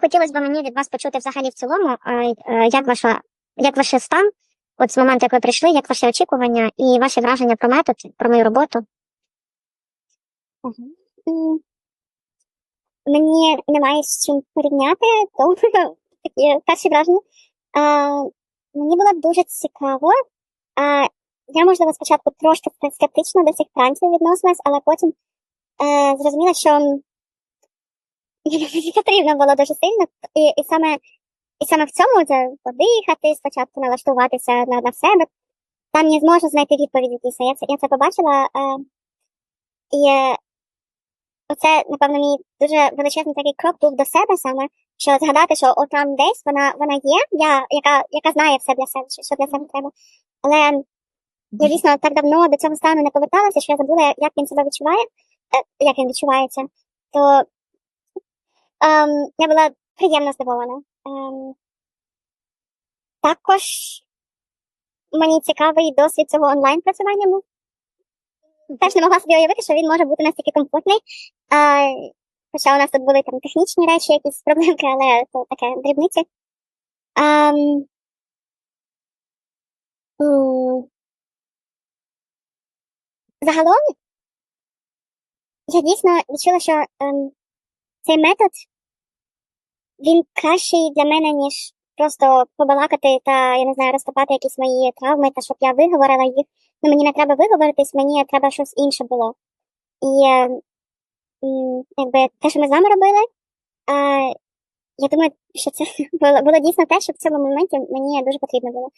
Хотілося б мені від вас почути взагалі в цілому, е, як ваша, як ваш стан, от з моменту, як ви прийшли, як ваші очікування і ваші враження про метод, про мою роботу. Мені немає з чим порівняти, тому такі перші враження. Мені було дуже цікаво. Я, можливо, спочатку трошки скептично до цих танців відносилась, але потім е, зрозуміла, що мені потрібно було дуже сильно. І, і, саме, і саме в цьому це подихати, спочатку налаштуватися на, на себе. Там не зможу знайти відповідь якісь. Я це, я це побачила. Е, і е, Оце, напевно, мій дуже величезний такий крок був до себе саме, що згадати, що от там десь вона вона є, я, яка яка знає все для себе, що що для себе треба. Але я дійсно так давно до цього стану не поверталася, що я забула, як він себе відчуває, е, як він відчувається. То ем, я була приємно здивована. Ем, також мені цікавий досвід цього онлайн-працювання був. Теж не могла собі уявити, що він може бути настільки комфортний. А, хоча у нас тут були там технічні речі, якісь проблемки, але це таке дрібниці. А, загалом, я дійсно відчула, що ем, цей метод він кращий для мене, ніж просто побалакати та, я не знаю, розкопати якісь мої травми, та щоб я виговорила їх. Ну, мені не треба виговоритись, мені треба щось інше було. І е, якби те, що ми з вами робили, я думаю, що це було, було дійсно те, що в цьому моменті мені дуже потрібно було.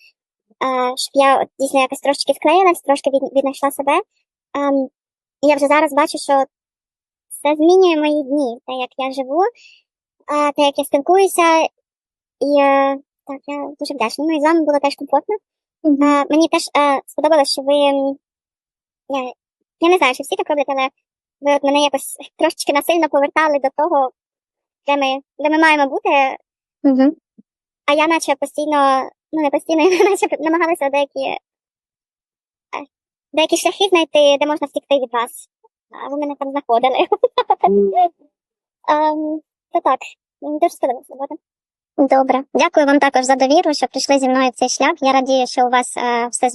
Щоб я дійсно якось трошечки склеїлась, трошки від, віднайшла себе. І я вже зараз бачу, що це змінює мої дні, те, як я живу, те, як я спілкуюся. І е, так, я дуже вдячна. Ну і з вами було теж комфортно. А, мені теж е, сподобалось, що ви. Я, я не знаю, чи всі так роблять, але ви от мене якось трошечки насильно повертали до того, де ми, де ми маємо бути, Угу. а я наче постійно, ну не постійно, я наче намагалася деякі, е, деякі шляхи знайти, де можна втікти від вас. А ви мене там знаходили. Ем, То так, мені дуже сподобалася робота. Добре. Дякую вам також за довіру, що прийшли зі мною цей шлях. Я радію, що у вас е, все